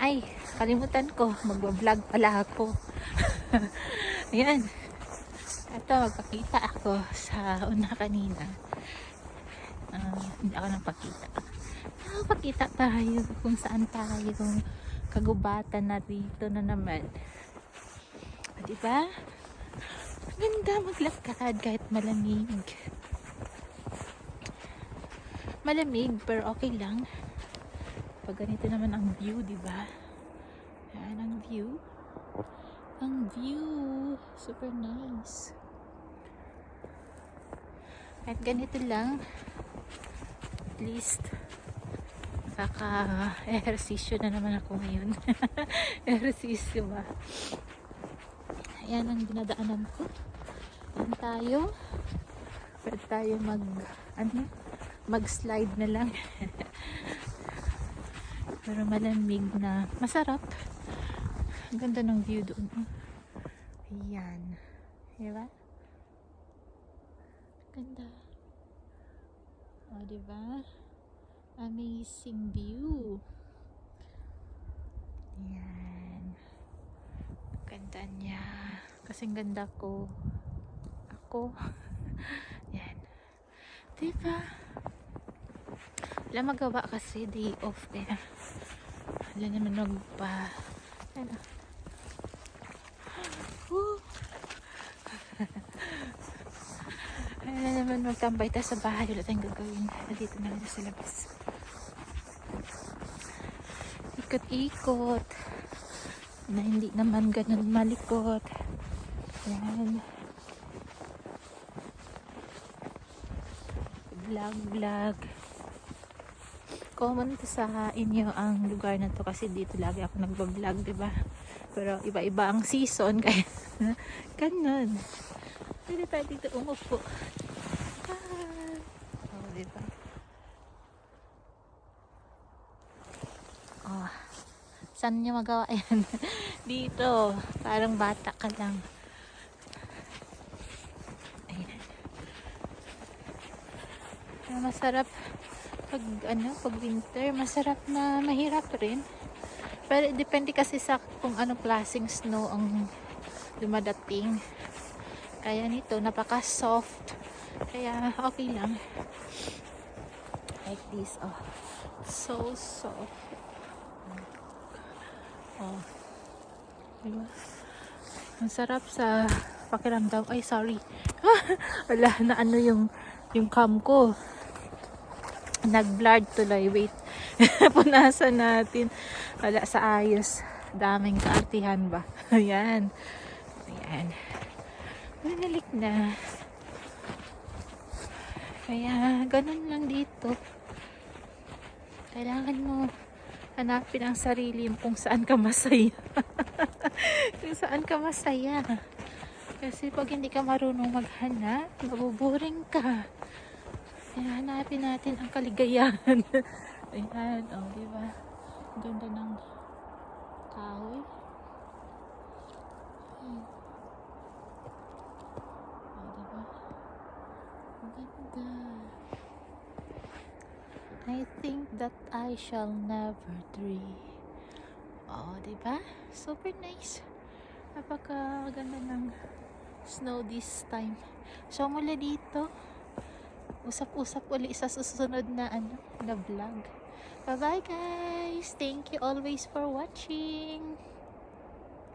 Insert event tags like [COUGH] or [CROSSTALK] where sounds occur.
Ay, kalimutan ko. Magbablog pala ako. [LAUGHS] Ayan. Ito, magpakita ako sa una kanina. Ah, hindi ako napakita. Nakapakita tayo kung saan tayo kagubatan na rito na naman. O, diba? Ganda maglakad kahit malamig. Malamig, pero okay lang. Pag ganito naman ang view, di ba? Yan ang view. Ang view. Super nice. Kahit ganito lang, at least, nakaka-ehersisyo na naman ako ngayon. [LAUGHS] ehersisyo ba? Ayan ang dinadaanan ko. Yan tayo. Pwede tayo mag, ano, mag-slide na lang. [LAUGHS] Pero malamig na masarap. Ang ganda ng view doon. oh. Ayan. Diba? Ganda. O, diba? Amazing view. Ayan. Ganda niya. Kasing ganda ko. Ako. [LAUGHS] Yan. Diba? Wala magawa kasi day off eh. Wala naman nagpa... Ano? Wala naman magtambay tayo sa bahay. Wala tayong gagawin. Dito na lang sa labas. Ikot-ikot. Na hindi naman ganun malikot. Yan. Vlog, vlog. Common to sa inyo ang lugar na to kasi dito lagi ako nagbablog, di ba? Pero iba-iba ang season [LAUGHS] kaya ganun. Pwede tayo dito umupo. Ah. Oh, di ba? Oh. Saan nyo magawa [LAUGHS] yan? dito. Parang bata ka lang. Ayan. Ah, Masarap pag ano, pag winter, masarap na mahirap rin. Pero depende kasi sa kung anong klaseng snow ang dumadating. Kaya nito, napaka soft. Kaya okay lang. Like this, oh. So soft. Oh. Diba? Ang sarap sa pakiramdam. Ay, sorry. [LAUGHS] Wala na ano yung yung cam ko nag-blurred tuloy. Wait. [LAUGHS] Punasan natin. Wala sa ayos. Daming kaartihan ba? [LAUGHS] Ayan. Ayan. Manalik na. Kaya, ganun lang dito. Kailangan mo hanapin ang sarili mo kung saan ka masaya. [LAUGHS] kung saan ka masaya. Kasi pag hindi ka marunong maghanap, mabuboring ka. Hanapin natin ang kaligayahan. [LAUGHS] Ayan, oh, di ba? Ang Ganda ng kahoy. Ayan. Oh, di ba? Ang ganda. I think that I shall never dream. Oh, di ba? Super nice. Napakaganda ng snow this time. So, mula dito, usap-usap uli sa susunod na ano, na vlog. Bye-bye guys! Thank you always for watching!